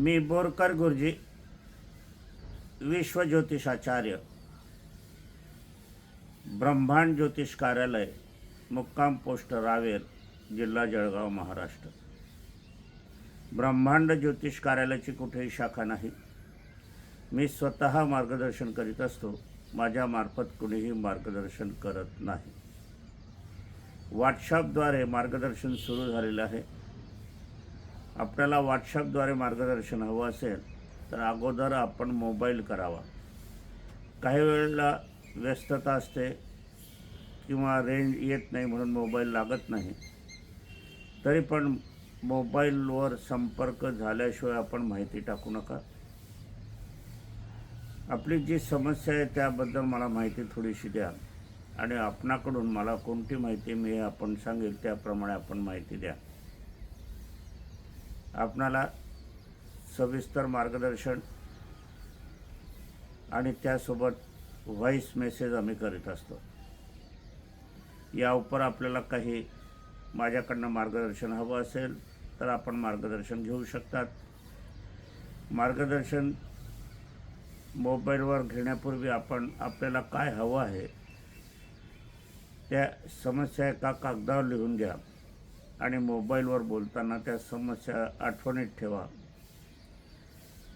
मी बोरकर गुरुजी विश्वज्योतिषाचार्य ब्रह्मांड ज्योतिष कार्यालय मुक्काम पोस्ट रावेर जिल्हा जळगाव महाराष्ट्र. ब्रह्मांड ज्योतिष कार्यालयाची कुठेही शाखा नाही. मी स्वतः मार्गदर्शन करीत असतो माझ्यामार्फत कुणीही मार्गदर्शन करत नाही. व्हॉट्सअपद्वारे मार्गदर्शन सुरू झालेलं आहे. आपल्याला व्हॉट्सअपद्वारे मार्गदर्शन हवं असेल तर अगोदर आपण मोबाईल करावा. काही वेळेला व्यस्तता असते किंवा रेंज येत नाही म्हणून मोबाईल लागत नाही. तरी पण मोबाईलवर संपर्क झाल्याशिवाय आपण माहिती टाकू नका. आपली जी समस्या आहे त्याबद्दल मला माहिती थोडीशी द्या आणि आपणाकडून मला कोणती माहिती मी आपण सांगेल त्याप्रमाणे आपण माहिती द्या. आपणाला सविस्तर मार्गदर्शन आणि त्यासोबत व्हॉईस मेसेज आम्ही करीत असतो. या उपर आपल्याला काही माझ्याकडनं मार्गदर्शन हवं असेल तर आपण मार्गदर्शन घेऊ शकतात. मार्गदर्शन मोबाईलवर घेण्यापूर्वी आपण आपल्याला काय हवं आहे त्या समस्या एका कागदावर लिहून घ्या. आणि मोबाईलवर बोलताना त्या समस्या आठवणीत ठेवा.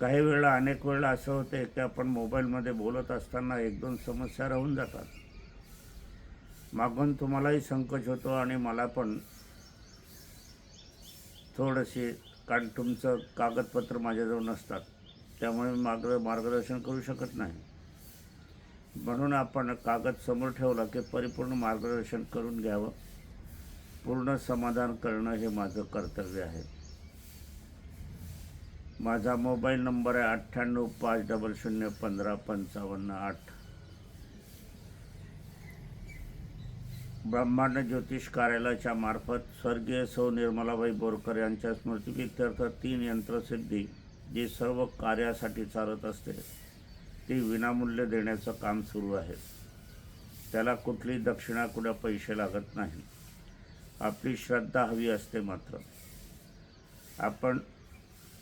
काही वेळा अनेक वेळा असं होते की आपण मोबाईलमध्ये बोलत असताना एक दोन समस्या राहून जातात. मागून तुम्हालाही संकोच होतो आणि मला पण. थोडंशी कारण तुमचं कागदपत्र माझ्याजवळ नसतात. त्यामुळे मी मार्ग मार्गदर्शन करू शकत नाही. म्हणून आपण कागद समोर ठेवला की परिपूर्ण मार्गदर्शन करून घ्यावं. पूर्ण समाधान करणं हे माझं कर्तव्य आहे. माझा मोबाईल नंबर आहे अठ्ठ्याण्णव पाच डबल शून्य पंधरा पंचावन्न आठ. ब्रह्मांड ज्योतिष कार्यालयाच्या मार्फत स्वर्गीय सौ निर्मलाबाई बोरकर यांच्या स्मृतिप्रित्यर्थ तीन यंत्रसिद्धी जी सर्व कार्यासाठी चालत असते ती विनामूल्य देण्याचं काम सुरू आहे. त्याला कुठली दक्षिणा कुठे पैसे लागत नाही. आपली श्रद्धा हवी असते मात्र. आपण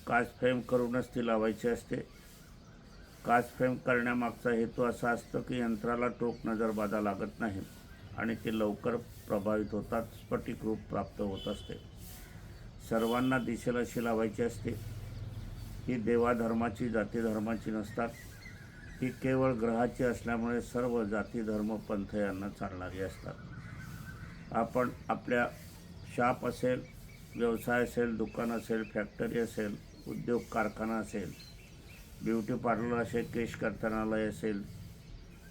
काच फ्रेम करूनच ती लावायची असते. काच फ्रेम करण्यामागचा हेतू असा असतो की यंत्राला टोक नजर बाधा लागत नाही आणि ते लवकर प्रभावित होतात स्फटिक रूप प्राप्त होत असते. सर्वांना दिशेला अशी लावायची असते. ही देवाधर्माची जाती धर्माची नसतात. ही केवळ ग्रहाची असल्यामुळे सर्व जाती धर्म पंथ यांना चालणारी असतात. आपण आपल्या शॉप असेल व्यवसाय असेल दुकान असेल फॅक्टरी असेल उद्योग कारखाना असेल ब्युटी पार्लर असेल केश कर्तनालय असेल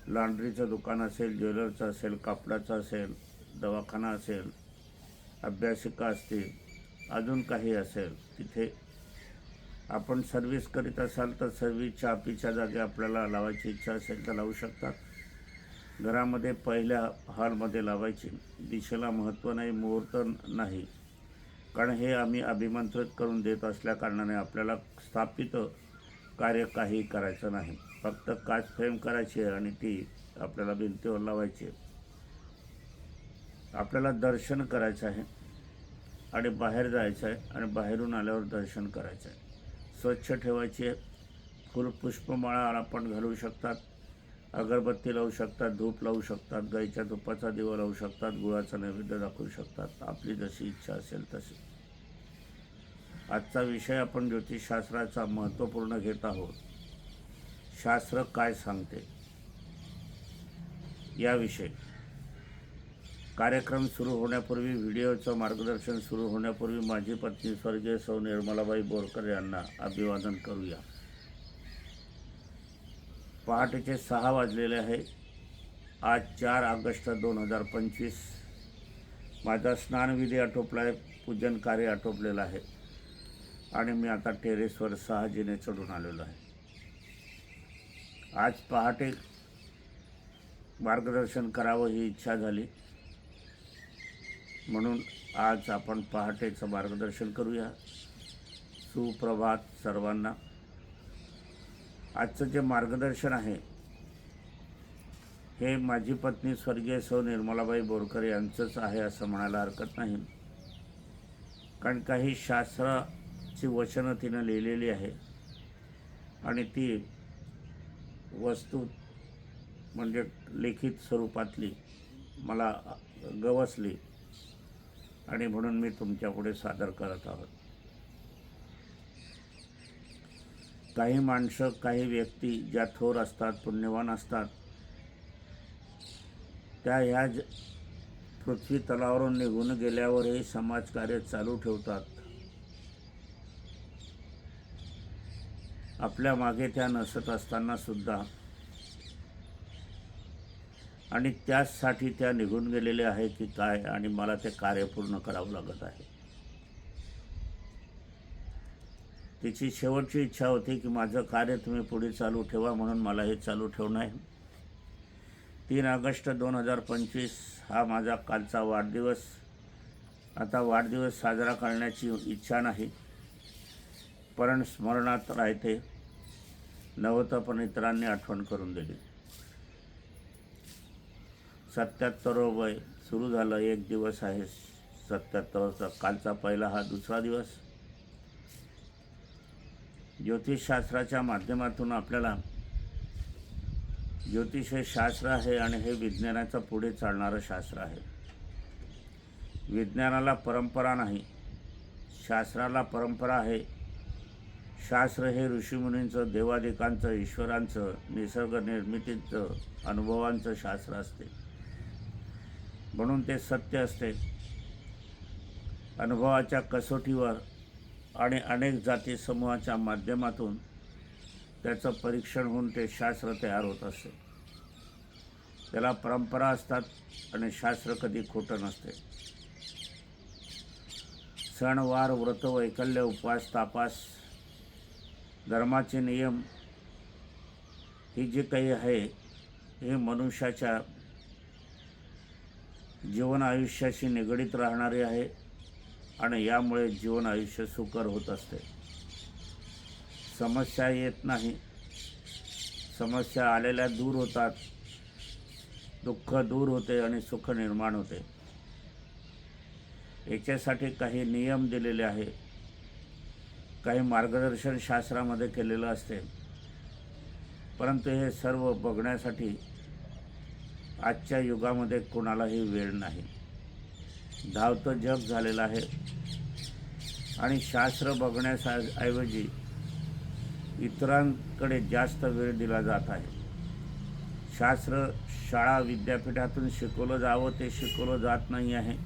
लॉन्ड्रीचं दुकान असेल ज्वेलरचं असेल कापडाचं असेल दवाखाना असेल अभ्यासिका असतील अजून काही असेल तिथे आपण सर्व्हिस करीत असाल तर सर्व्हिसच्या आपीच्या जागी आपल्याला लावायची इच्छा असेल तर लावू शकतात. घरामध्ये पहिल्या हॉलमध्ये लावायची. दिशेला महत्त्व नाही मुहूर्त नाही. कारण हे आम्ही अभिमंत्रित करून देत असल्याकारणाने आपल्याला स्थापित कार्य काही करायचं नाही. फक्त काच फ्रेम करायची आहे आणि ती आपल्याला भिंतीवर लावायची आहे. आपल्याला दर्शन करायचं आहे आणि बाहेर जायचं आहे आणि बाहेरून आल्यावर दर्शन करायचं आहे. स्वच्छ ठेवायचे फुल पुष्पमाळा आपण घालू शकतात. अगरबत्ती लावू शकतात धूप लावू शकतात गाईच्या धुपाचा दिवा लावू शकतात गुळाचा नैवेद्य दाखवू शकतात. आपली जशी इच्छा असेल तशी. आजचा विषय आपण ज्योतिषशास्त्राचा महत्त्वपूर्ण घेत आहोत. शास्त्र काय सांगते? याविषयी कार्यक्रम सुरू होण्यापूर्वी व्हिडिओचं मार्गदर्शन सुरू होण्यापूर्वी माझी पत्नी स्वर्गीय सौ निर्मलाबाई बोरकर यांना अभिवादन करूया. पहाटेचे सहा वाजलेले आहे. आज चार ऑगस्ट दोन हजार पंचवीस. माझा स्नानविधी आटोपला आहे पूजन कार्य आटोपलेलं आहे. आणि मी आता टेरेसवर सहाजीने चढून आलेलो आहे. आज पहाटे मार्गदर्शन करावं ही इच्छा झाली. म्हणून आज आपण पहाटेचं मार्गदर्शन करूया. सुप्रभात सर्वांना. आजचं जे मार्गदर्शन आहे हे माझी पत्नी स्वर्गीय सौ निर्मलाबाई बोरकर यांचंच आहे असं म्हणायला हरकत नाही. कारण काही शास्त्राची वचनं तिनं लिहिलेली आहे आणि ती वस्तू म्हणजे लिखित स्वरूपातली मला गवसली आणि म्हणून मी तुमच्यापुढे सादर करत आहोत. काही माणसं काही व्यक्ती ज्या थोर असतात पुण्यवान असतात त्या ह्या ज पृथ्वी तलावरून निघून गेल्यावरही समाजकार्य चालू ठेवतात. आपल्या मागे त्या नसत असताना सुद्धा. आणि त्याचसाठी त्या निघून गेलेल्या आहे की काय आणि मला ते कार्य पूर्ण करावं लागत आहे. तिची शेवटची इच्छा होती की माझं कार्य तुम्ही पुढे चालू ठेवा म्हणून मला हे चालू ठेवणं आहे. तीन ऑगस्ट दोन हजार पंचवीस हा माझा कालचा वाढदिवस. आता वाढदिवस साजरा करण्याची इच्छा नाही पण स्मरणात राहते. नव्हतं पण इतरांनी आठवण करून दिली सत्याहत्तर वय सुरू झालं एक दिवस आहे. सत्याहत्तरचा कालचा पहिला हा दुसरा दिवस. ज्योतिषशास्त्राच्या माध्यमातून आपल्याला ज्योतिष हे शास्त्र आहे आणि हे विज्ञानाचं पुढे चालणारं शास्त्र आहे. विज्ञानाला परंपरा नाही. शास्त्राला परंपरा आहे. शास्त्र हे ऋषीमुनींचं देवादिकांचं ईश्वरांचं निसर्ग निर्मितीचं अनुभवांचं शास्त्र असते. म्हणून ते सत्य असते. अनुभवाच्या कसोटीवर आणि अनेक जाती समूहाच्या माध्यमातून त्याचं परीक्षण होऊन ते शास्त्र तयार होत असते. त्याला परंपरा असतात आणि शास्त्र कधी खोटं नसते. सणवार व्रत वैकल्य उपवास तापास धर्माचे नियम ही जी काही आहे हे मनुष्याच्या जीवन आयुष्याशी निगडीत राहणारे आहे. आणि यामुळे जीवन आयुष्य सुकर होत असते. समस्या येत नाही. समस्या आलेल्या दूर होतात. दुःख दूर होते आणि सुख निर्माण होते. याच्यासाठी काही नियम दिलेले आहे. काही मार्गदर्शन शास्त्रामध्ये केलेलं असते. परंतु हे सर्व बघण्यासाठी आजच्या युगामध्ये कोणालाही वेळ नाही. धावतं जग झालेलं आहे. आणि शास्त्र बघण्याऐवजी इतरांकडे जास्त वेळ दिला जात आहे. शास्त्र शाळा विद्यापीठातून शिकवलं जावं ते शिकवलं जात नाही आहे.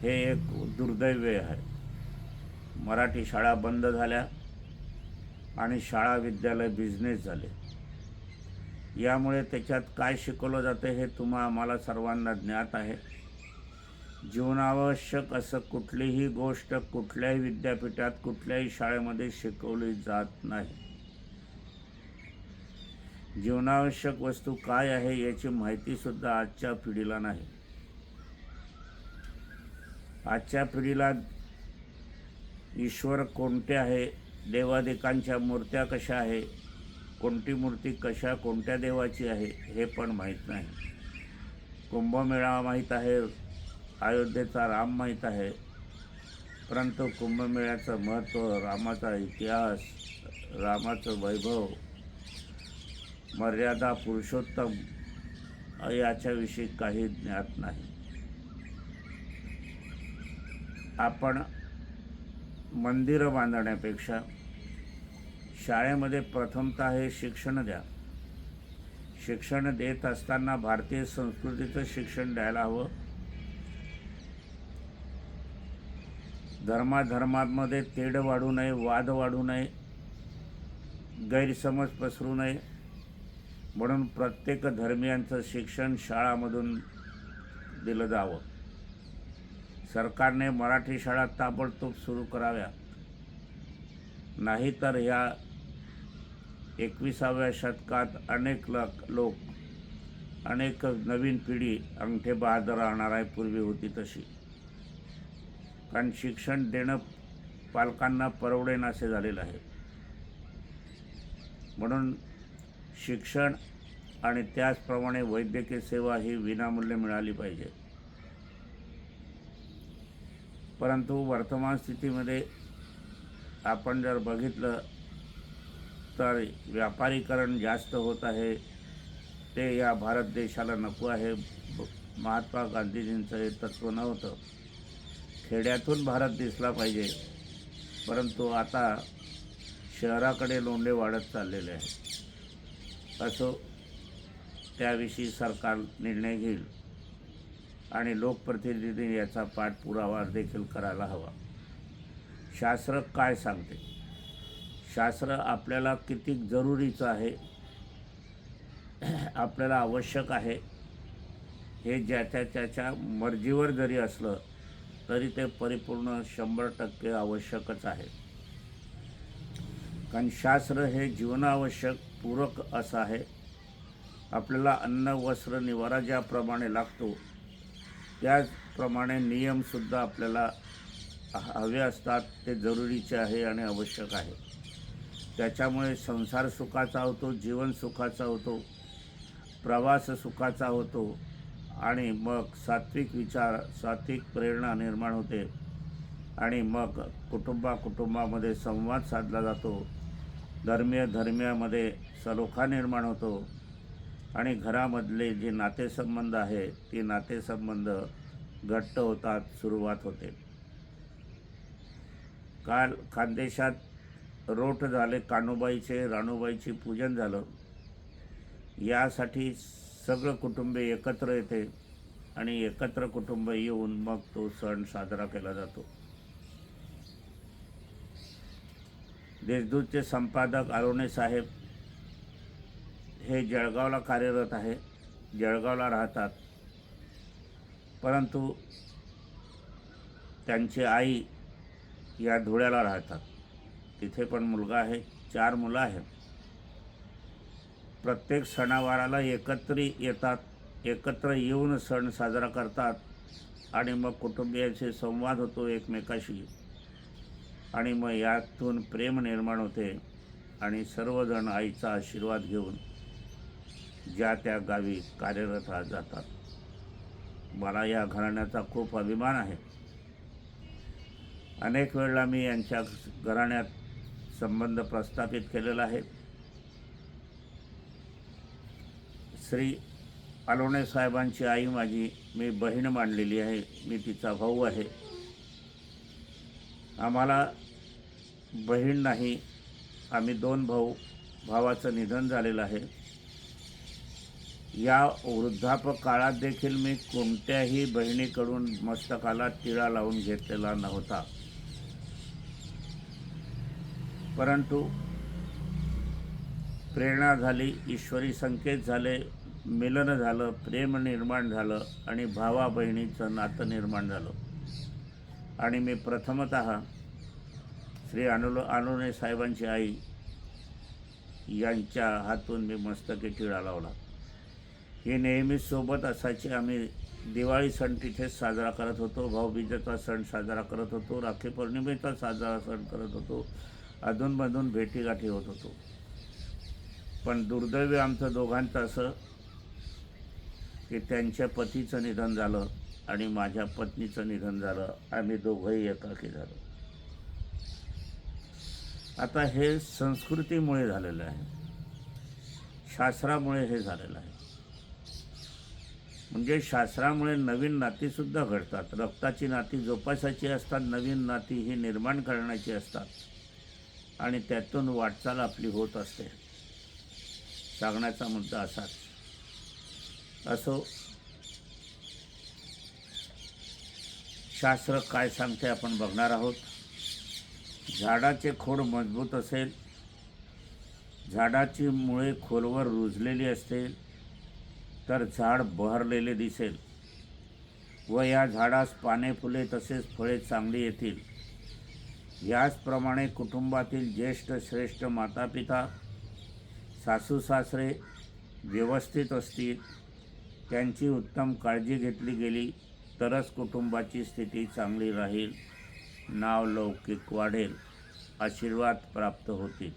हे एक दुर्दैव आहे. मराठी शाळा बंद झाल्या आणि शाळा विद्यालय बिझनेस झाले. यामुळे त्याच्यात काय शिकवलं जातं हे तुम्हा आम्हाला सर्वांना ज्ञात आहे. जीवनावश्यक असं कुठलीही गोष्ट कुठल्याही विद्यापीठात कुठल्याही शाळेमध्ये शिकवली जात नाही. जीवनावश्यक वस्तू काय आहे याची माहितीसुद्धा आजच्या पिढीला नाही. आजच्या पिढीला ईश्वर कोणते आहे देवादेकांच्या मूर्त्या कशा आहे कोणती मूर्ती कशा कोणत्या देवाची आहे हे पण माहीत नाही. कुंभमेळा माहीत आहे अयोध्येचा राम माहीत आहे. परंतु कुंभमेळ्याचं महत्त्व रामाचा इतिहास रामाचं वैभव मर्यादा पुरुषोत्तम याच्याविषयी काही ज्ञात नाही. आपण मंदिरं बांधण्यापेक्षा शाळेमध्ये प्रथमतः हे शिक्षण द्या. शिक्षण देत असताना भारतीय संस्कृतीचं शिक्षण द्यायला हवं. धर्माधर्मांमध्ये तेढ वाढू नये वाद वाढू नये गैरसमज पसरू नये. म्हणून प्रत्येक धर्मियांचं शिक्षण शाळामधून दिलं जावं. सरकारने मराठी शाळा ताबडतोब सुरू कराव्या. नाहीतर ह्या एकविसाव्या शतकात अनेक लोक लोक अनेक नवीन पिढी अंगठे बहादर राहणार आहे पूर्वी होती तशी. कारण शिक्षण देणं पालकांना परवडेनासे झालेलं आहे. म्हणून शिक्षण आणि त्याचप्रमाणे वैद्यकीय सेवा ही विनामूल्य मिळाली पाहिजे. परंतु वर्तमान स्थितीमध्ये आपण जर बघितलं तर व्यापारीकरण जास्त होत आहे. ते या भारत देशाला नको आहे. महात्मा गांधीजींचं हे तत्त्व नव्हतं. खेड्यातून भारत दिसला पाहिजे. परंतु आता शहराकडे लोंढे वाढत चाललेले आहेत. असो त्याविषयी सरकार निर्णय घेईल आणि लोकप्रतिनिधी याचा पाठपुरावा देखील करायला हवा. शास्त्र काय सांगते? शास्त्र आपल्याला किती जरुरीचं आहे? आपल्याला आवश्यक आहे. हे ज्याच्या त्याच्या मर्जीवर जरी असलं तरी ते परिपूर्ण शंभर टक्के आवश्यकच आहे. कारण शास्त्र हे जीवनावश्यक पूरक असं आहे. आपल्याला अन्न वस्त्र निवारा ज्याप्रमाणे लागतो त्याचप्रमाणे नियमसुद्धा आपल्याला हवे असतात ते जरुरीचे आहे आणि आवश्यक आहे. त्याच्यामुळे संसार सुखाचा होतो जीवन सुखाचा होतो प्रवास सुखाचा होतो आणि मग सात्विक विचार सात्विक प्रेरणा निर्माण होते. आणि मग कुटुंबा कुटुंबामध्ये संवाद साधला जातो. धर्मीय धर्मियामध्ये सलोखा निर्माण होतो. आणि घरामधले जे नातेसंबंध आहे ते नातेसंबंध घट्ट होतात सुरुवात होते. काल खानदेशात रोट झाले कान्होबाईचे राणूबाईची पूजन झालं. यासाठी सगळं कुटुंब एकत्र येते आणि एकत्र कुटुंब येऊन मग तो सण साजरा केला जातो. देशदूतचे संपादक अरुणे साहेब हे जळगावला कार्यरत आहे. जळगावला राहतात. परंतु त्यांची आई या धुळ्याला राहतात. तिथे पण मुलगा आहे चार मुलं आहेत. प्रत्येक सणावाराला एकत्र येतात एकत्र येऊन सण साजरा करतात आणि मग कुटुंबियांशी संवाद होतो एकमेकाशी. आणि मग यातून प्रेम निर्माण होते आणि सर्वजण आईचा आशीर्वाद घेऊन ज्या त्या गावी कार्यरत जातात. मला या घराण्याचा खूप अभिमान आहे. अनेक वेळेला मी यांच्या घराण्यात संबंध प्रस्थापित केलेला आहे. श्री अलोणे साहेबांची आई माझी मी बहीण मांडलेली आहे मी तिचा भाऊ आहे. आम्हाला बहीण नाही आम्ही दोन भाऊ भावाचं निधन झालेलं आहे. या वृद्धापकाळात देखील मी कोणत्याही बहिणीकडून मस्तकाला टिळा लावून घेतलेला नव्हता. परंतु प्रेरणा झाली ईश्वरी संकेत झाले मिलन झालं प्रेम निर्माण झालं आणि भावा बहिणीचं नातं निर्माण झालं. आणि मी प्रथमत श्री अनुलो अनुने साहेबांची आई यांच्या हातून मी मस्तकी टिळा लावला. ही नेहमीच सोबत असायची. आम्ही दिवाळी सण तिथेच साजरा करत होतो भाऊबीजेचा सण साजरा करत होतो राखी पौर्णिमेचा साजरा सण करत होतो अधूनमधून भेटीगाठी होत होतो. पण दुर्दैवी आमचं दोघांचं असं की त्यांच्या पतीचं निधन झालं आणि माझ्या पत्नीचं निधन झालं. आम्ही दोघंही एकाकी झालो. आता हे संस्कृतीमुळे झालेलं आहे. शास्त्रामुळे हे झालेलं आहे. म्हणजे शास्त्रामुळे नवीन नातीसुद्धा घडतात. रक्ताची नाती जोपासायची असतात. नवीन नाती ही निर्माण करण्याची असतात. आणि त्यातून वाटचाल आपली होत असते. सांगण्याचा मुद्दा असाच. असो. शास्त्र काय सांगते आपण बघणार आहोत. झाडाचे खोड मजबूत असेल. झाडाची मुळे खोलवर रुजलेली असतील तर झाड बहरलेले दिसेल. व या झाडास पाने फुले तसेच फळे चांगली येतील. याचप्रमाणे कुटुंबातील ज्येष्ठ श्रेष्ठ मातापिता सासू सासरे व्यवस्थित असतील. त्यांची उत्तम काळजी घेतली गेली तरच कुटुंबाची स्थिती चांगली राहील नाव लौकिक वाढेल आशीर्वाद प्राप्त होतील.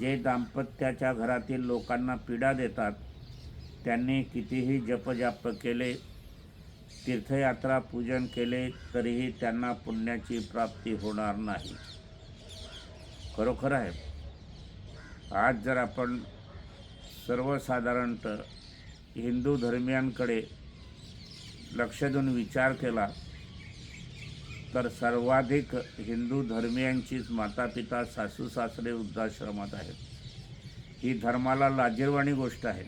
जे दाम्पत्याच्या घरातील लोकांना पीडा देतात त्यांनी कितीही जपजाप केले तीर्थयात्रा पूजन केले तरीही त्यांना पुण्याची प्राप्ती होणार नाही. खरोखर आहे. आज जर आपण सर्वसाधारणतः हिंदू धर्मियांकडे लक्ष देऊन विचार केला तर सर्वाधिक हिंदू धर्मियांचीच माता पिता सासू सासरे वृद्धाश्रमात आहेत. ही धर्माला लाजीरवाणी गोष्ट आहे.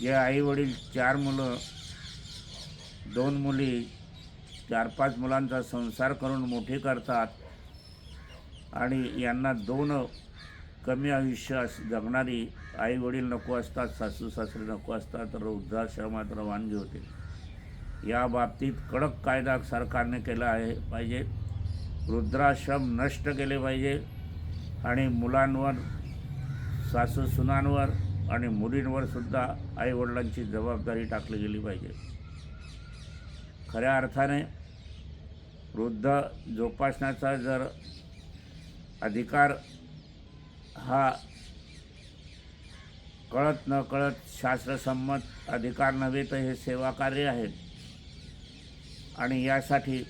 जे आईवडील चार मुलं दोन मुली चार पाच मुलांचा संसार करून मोठे करतात आणि यांना दोन कमी आयुष्य जगणारी आई वडील नको असतात सासू सासरे नको असतात तर वृद्धाश्रमात रवानगी होते. या बाबतीत कडक कायदा सरकारने केला आहे पाहिजे. वृद्धाश्रम नष्ट केले पाहिजे आणि मुलांवर सासू सुनांवर आणि मुलींवर सुद्धा आईवडिलांची जबाबदारी टाकली गेली पाहिजे. खऱ्या अर्थाने वृद्ध जोपासण्याचा जर अधिकार हा कळत न कळत शास्त्रसंमत अधिकार नव्हे तर हे सेवा कार्य आहेत. आणि यासाठी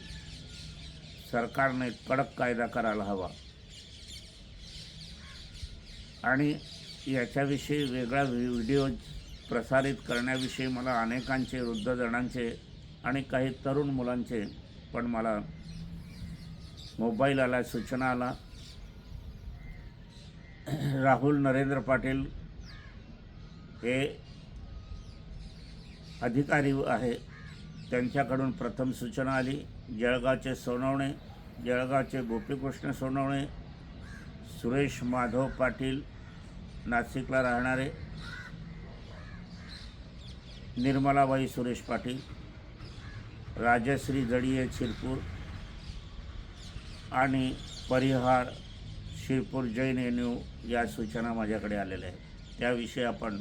सरकारने कडक कायदा करायला हवा. आणि याच्याविषयी वेगळा व्हिडिओ प्रसारित करण्याविषयी मला अनेकांचे वृद्धजणांचे आणि काही तरुण मुलांचे पण मला मोबाईल आला सूचना आला. राहुल नरेंद्र पाटील हे अधिकारी आहे. त्यांच्याकडून प्रथम सूचना आली. जळगावचे सोनवणे जळगावचे गोपीकृष्ण सोनवणे सुरेश माधव पाटील नाशिकला राहणारे निर्मलाबाई सुरेश पाटील राजश्री जडिये शिरपूर आणि परिहार शिरपूर जैन एन्यू या सूचना माझ्याकडे आलेल्या आहेत. त्याविषयी आपण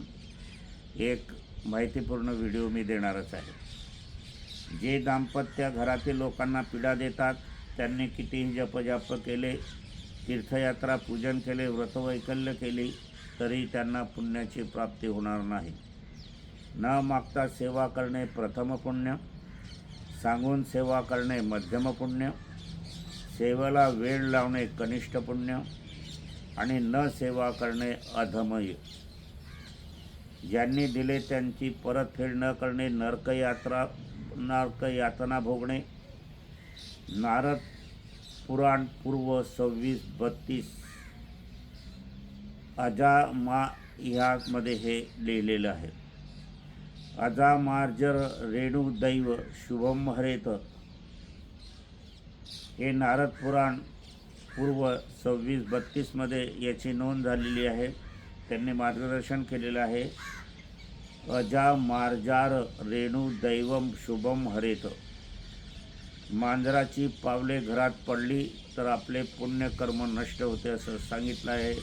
एक माहितीपूर्ण व्हिडिओ मी देणारच आहे. जे दाम्पत्य घरातील लोकांना पीडा देतात त्यांनी कितीही जपजाप केले तीर्थयात्रा पूजन केले व्रतवैकल्य केली तरी त्यांना पुण्याची प्राप्ती होणार नाही. न मागता सेवा करणे प्रथम पुण्य सांगून सेवा करणे मध्यम पुण्य सेवेला वेळ लावणे कनिष्ठ पुण्य आणि न सेवा करणे अधमय. ज्यांनी दिले त्यांची परतफेड न करणे नरकयात्रा नरकयातना भोगणे. नारद पुराण पूर्व सव्वीस बत्तीस अजामा ह्यामध्ये हे लिहिलेलं आहे. अजामार्जर रेणू दैव शुभम हरेत. हे नारद पुराण पूर्व सव्वीस बत्तीसमध्ये याची नोंद झालेली आहे. त्यांनी मार्गदर्शन केलेलं आहे. अजा मार्जार रेणू दैवम शुभम हरेत. मांजराची पावले घरात पडली तर आपले पुण्यकर्म नष्ट होते असं सांगितलं आहे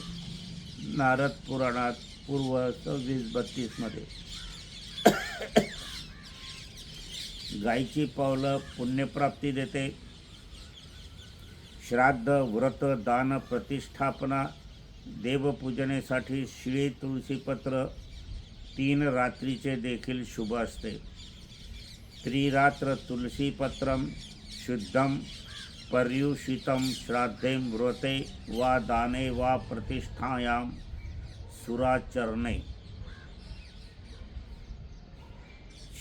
नारद पुराणात पूर्व सव्वीस बत्तीसमध्ये गायीची पावलं पुण्यप्राप्ती देते. श्राद्ध व्रत दान प्रतिष्ठापना देवपूजनेसाठी शिळी तुळशीपत्र तीन रात्रीचे देखील शुभ असते. त्रिरात्र तुलसीपत्रम शुद्धम पर्युषितम श्राद्धे व्रते वा दाने वा प्रतिष्ठायां सुराचरणे.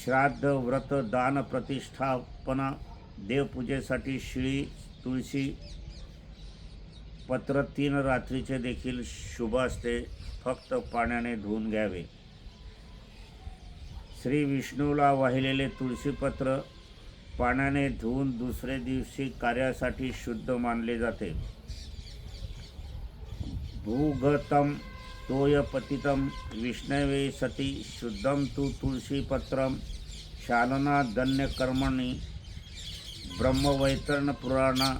श्राद्ध व्रत दान प्रतिष्ठापना देवपूजेसाठी शिळी तुळशी पत्र तीन रात्रीचे देखील शुभ असते. फक्त पाण्याने धुवून घ्यावे. श्री विष्णूला वाहिलेले तुळशीपत्र पाण्याने धुवून दुसरे दिवशी कार्यासाठी शुद्ध मानले जाते. भूगतम तोयपतितम विष्णवे सती शुद्धं तु तुळशीपत्रं शालनादन्यकर्मणि ब्रह्मवैतरण पुराणा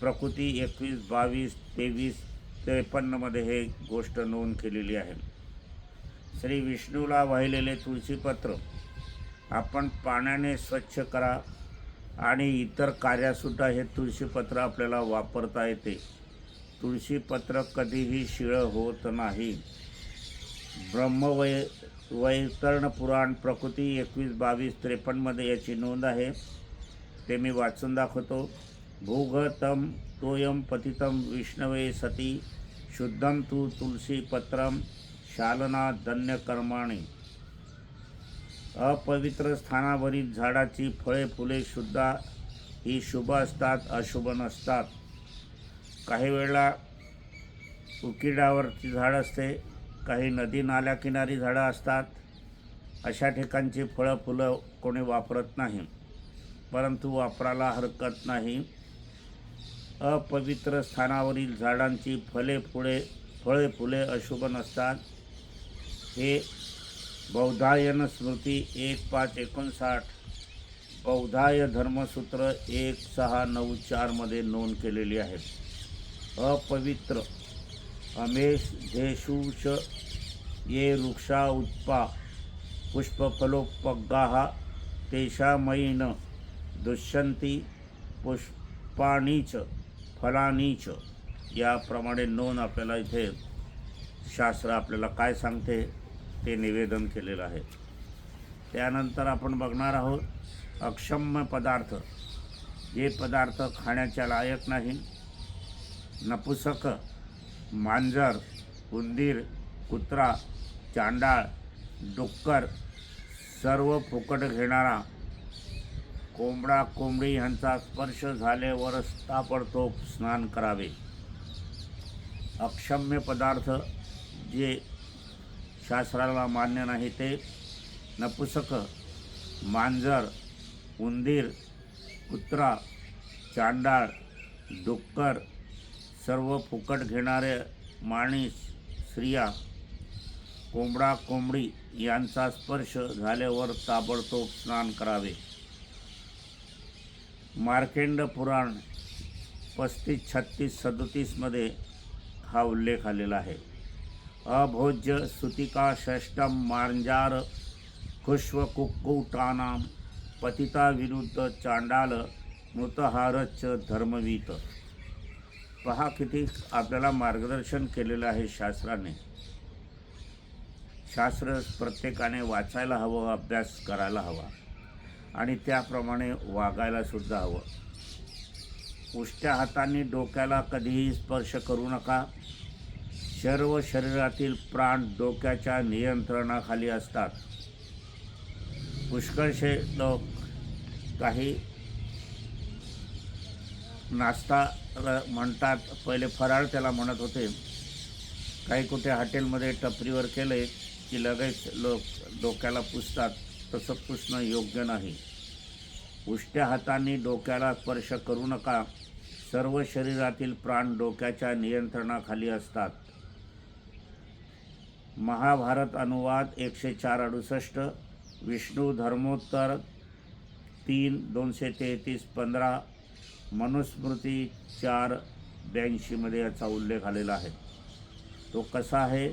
प्रकृती एकवीस बावीस तेवीस त्रेपन्नमध्ये हे गोष्ट नोंद केलेली आहे. श्री विष्णूला वाहिलेले तुळशीपत्र आपण पाण्याने स्वच्छ करा आणि इतर कार्यासुद्धा हे तुळशीपत्र आपल्याला वापरता येते. तुळशीपत्र कधीही शिळं होत नाही. ब्रह्मवै वैतरण पुराण प्रकृती एकवीस बावीस त्रेपन्नमध्ये याची नोंद आहे. ते मी वाचून दाखवतो. भूगतं तोयं पतितं विष्णवे सती शुद्धं तु तुलसीपत्रं शालनाधन्यकर्माणी अपवित्र स्थानावरील झाडाची फळे फुले सुद्धा ही शुभ असतात अशुभ नसतात. काही वेळा उकिडावरची झाड असते काही नदी नाल्या किनारी झाडं असतात. अशा ठिकाणची फळं फुलं कोणी वापरत नाही. परंतु वापरायला हरकत नाही. अपवित्र स्थानावरील झाडांची फले फुळे फळे फुले अशुभ नसतात. हे बौद्धायन स्मृती एक पाच एकोणसाठ. बौद्धाय धर्मसूत्र एक सहा नऊ चारमध्ये नोंद केलेली आहे. अपवित्र. अमेश धेशूष ये वृक्षा उत्पा पुष्पफलोपगाः तेषामयीन न दुष्यंती पुष्पाणीच. च फलानीच. याप्रमाणे नोंद आपल्याला इथे शास्त्र आपल्याला काय सांगते ते निवेदन केलेलं आहे. त्यानंतर आपण बघणार आहोत अक्षम्य पदार्थ. जे पदार्थ खाण्याच्या लायक नाही. नपुसक मांजर उंदीर कुत्रा चांडाळ डुक्कर सर्व फुकट घेणारा कोंबडा कोंबडी यांचा स्पर्श झाल्यावरच ताबडतोब स्नान करावे. अक्षम्य पदार्थ जे शास्त्राला मान्य नाही ते नपुसक मांजर उंदीर कुत्रा चांडाळ डुक्कर सर्व फुकट घेणारे माणीस स्त्रिया कोंबडा कोंबडी यांचा स्पर्श झाल्यावर ताबडतोब स्नान करावे. मार्केंड पुराण पस्तीस छत्तीस सदतीसमध्ये हा उल्लेख आलेला आहे. अभोज्य सुतिका षष्टम मांजार खुश्व कुक्कुटानाम पतिता विरुद्ध चांडाल मृतहारच धर्मवीत. पहा किती आपल्याला मार्गदर्शन केलेलं आहे शास्त्राने. शास्त्र प्रत्येकाने वाचायला हवं अभ्यास करायला हवा. आणि त्याप्रमाणे वागायला सुद्धा हवं. उष्ट्या हाताने डोक्याला कधीही स्पर्श करू नका. सर्व शरीरातील प्राण डोक्याच्या नियंत्रणाखाली असतात. पुष्कळशे लोक काही नाश्ता र- म्हणतात. पहिले फराळ त्याला म्हणत होते. काही कुठे हॉटेलमध्ये टपरीवर केले की लगेच लोक डोक्याला पुसतात. तसं पुसणं योग्य नाही. उष्ट्या हातांनी डोक्याला स्पर्श करू नका. सर्व शरीरातील प्राण डोक्याच्या नियंत्रणाखाली असतात. महाभारत अनुवाद एकशे चार अडुसष्ट विष्णू धर्मोत्तर तीन दोनशे तेहतीस पंधरा मनुस्मृती चार ब्याऐंशीमध्ये याचा उल्लेख आलेला आहे. तो कसा आहे?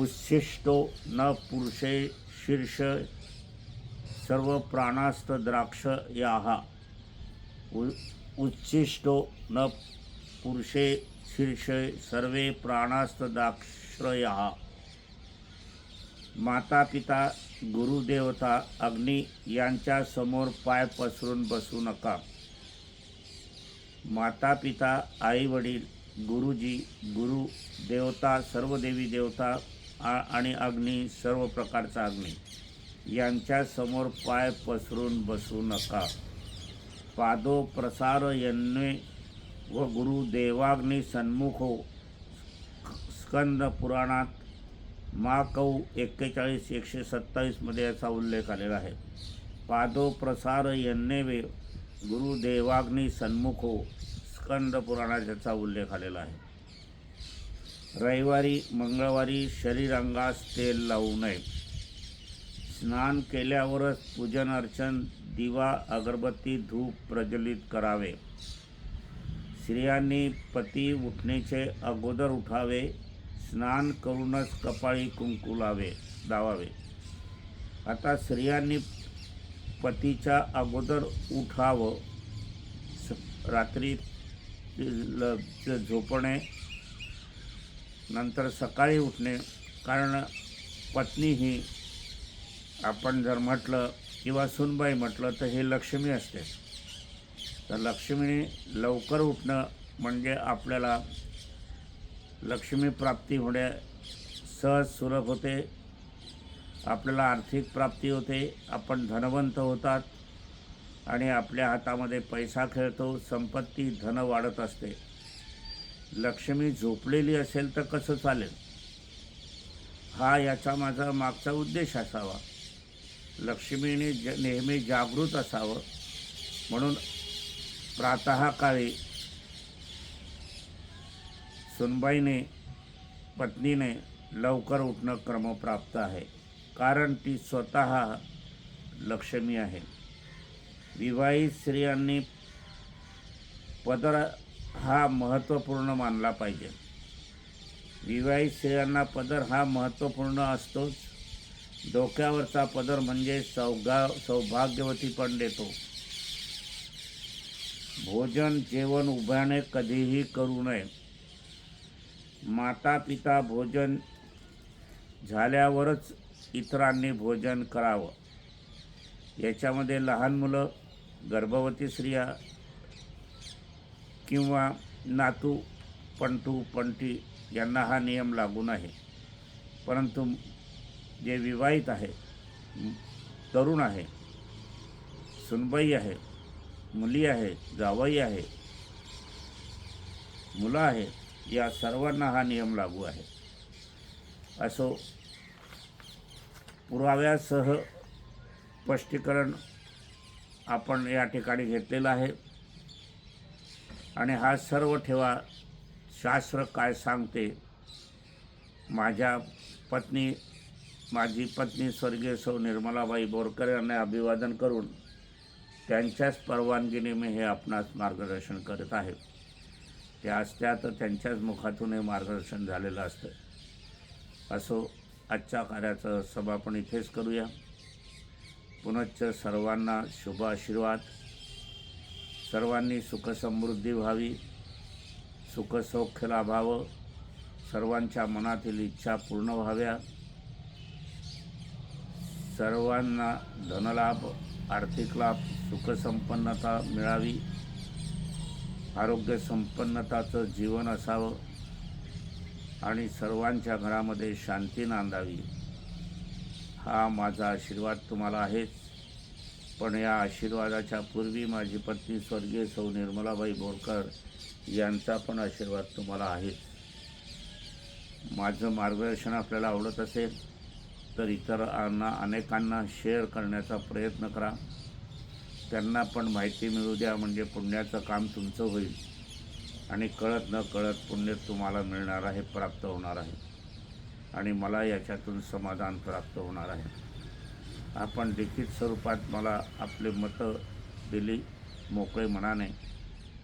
उच्छिष्टो न पुरुषे शीर्ष सर्व प्राणास्त द्राक्ष याहा उ उच्छिष्टो न पुरुषे शीर्षे सर्वे प्राणास्त द्राक्षया। माता पिता गुरुदेवता अग्नी यांच्या समोर पाय पसरून बसू नका। माता पिता आई वडील गुरुजी गुरु देवता सर्व देवी देवता आ- आणि अग्नी सर्व प्रकारचा अग्नी। यांच्यासमोर पाय पसरून बसू नका. पादो प्रसार यन्ने व गुरु देवाग्नी सन्मुखो हो. स्कंद पुराणात मा कौ एक्केचाळीस एकशे सत्तावीसमध्ये याचा उल्लेख आलेला आहे. पादो प्रसार यांनी गुरुदेवाग्नी सन्मुखो हो. स्कंद पुराणात याचा उल्लेख आलेला आहे. रविवारी मंगळवारी शरीरांगास तेल लावू नये. स्नान केल्यावरच पूजन अर्चन दिवा अगरबत्ती धूप प्रज्वलित करावे. स्त्रियांनी पती उठण्याचे अगोदर उठावे. स्नान करूनच कपाळी कुंकू लावे लावावे. आता स्त्रियांनी पतीच्या अगोदर उठावं. स- रात्री झोपणे नंतर सकाळी उठणे कारण पत्नी ही आपण जर म्हटलं किंवा सुनबाई म्हटलं तर हे लक्ष्मी असते. तर लक्ष्मीने लवकर उठणं म्हणजे आपल्याला लक्ष्मी प्राप्ती होणे सहज सुलभ होते. आपल्याला आर्थिक प्राप्ती होते. आपण धनवंत होतात आणि आपल्या हातामध्ये पैसा खेळतो. संपत्ती धन वाढत असते. लक्ष्मी झोपलेली असेल तर कसं चालेल? हा याचा माझा मागचा उद्देश असावा. लक्ष्मीने ज नेहमी जागृत असावं. म्हणून प्रातःकाळी सुनबाईने पत्नीने लवकर उठणं क्रमप्राप्त आहे. कारण ती स्वतः लक्ष्मी आहे. विवाहित स्त्रियांनी पदर हा महत्त्वपूर्ण मानला पाहिजे. विवाहित स्त्रियांना पदर हा महत्त्वपूर्ण असतोच. डोक्यावरचा पदर म्हणजे सौगा सौभाग्यवती पण देतो. भोजन जेवण उभ्याने कधीही करू नये. माता पिता भोजन झाल्यावरच इतरांनी भोजन करावं. याच्यामध्ये लहान मुलं गर्भवती स्त्रिया किंवा नातू पंटू पंटी यांना हा नियम लागू नाही. परंतु जे विवाहित आहे तरुण आहे सुनबाई आहे मुली आहे जावई आहे मुलं आहे या सर्वांना हा नियम लागू आहे. असो पुराव्यासह स्पष्टीकरण आपण या ठिकाणी घेतलेलं आहे. आणि हा सर्व ठेवा शास्त्र काय सांगते? माझ्या पत्नी माझी पत्नी स्वर्गीय सौ निर्मलाबाई बोरकर यांना अभिवादन करून त्यांच्याच परवानगीने मी हे आपणास मार्गदर्शन करत आहे. त्या असत्या तर त्यांच्याच मुखातून हे मार्गदर्शन झालेलं असतं. असो आजच्या कार्याचं समापन इथेच करूया. पुनश्च सर्वांना शुभ आशीर्वाद. सर्वांनी सुखसमृद्धी व्हावी. सुखसौख्य लाभावं. सर्वांच्या मनातील इच्छा पूर्ण व्हाव्या. सर्वांना धनलाभ आर्थिक लाभ सुखसंपन्नता मिळावी. आरोग्य संपन्नताचं जीवन असावं आणि सर्वांच्या घरामध्ये शांती नांदावी. हा माझा आशीर्वाद तुम्हाला आहेच. पण या आशीर्वादाच्या पूर्वी माझी पत्नी स्वर्गीय सौ निर्मलाबाई बोरकर यांचा पण आशीर्वाद तुम्हाला आहेच. माझं मार्गदर्शन आपल्याला आवडत असेल तर इतरांना अनेकांना शेअर करण्याचा प्रयत्न करा. त्यांना पण माहिती मिळू द्या म्हणजे पुण्याचं काम तुमचं होईल. आणि कळत न कळत पुण्य तुम्हाला मिळणार आहे प्राप्त होणार आहे. आणि मला याच्यातून समाधान प्राप्त होणार आहे. आपण लिखित स्वरूपात मला आपले मतं दिली. मोकळे मनाने.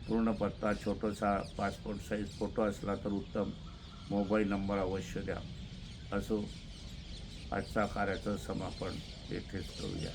पूर्ण पत्ता छोटासा पासपोर्ट साईज फोटो असला तर उत्तम. मोबाईल नंबर अवश्य द्या. असो. आजचा कार्याचं समापन येथेच करूया.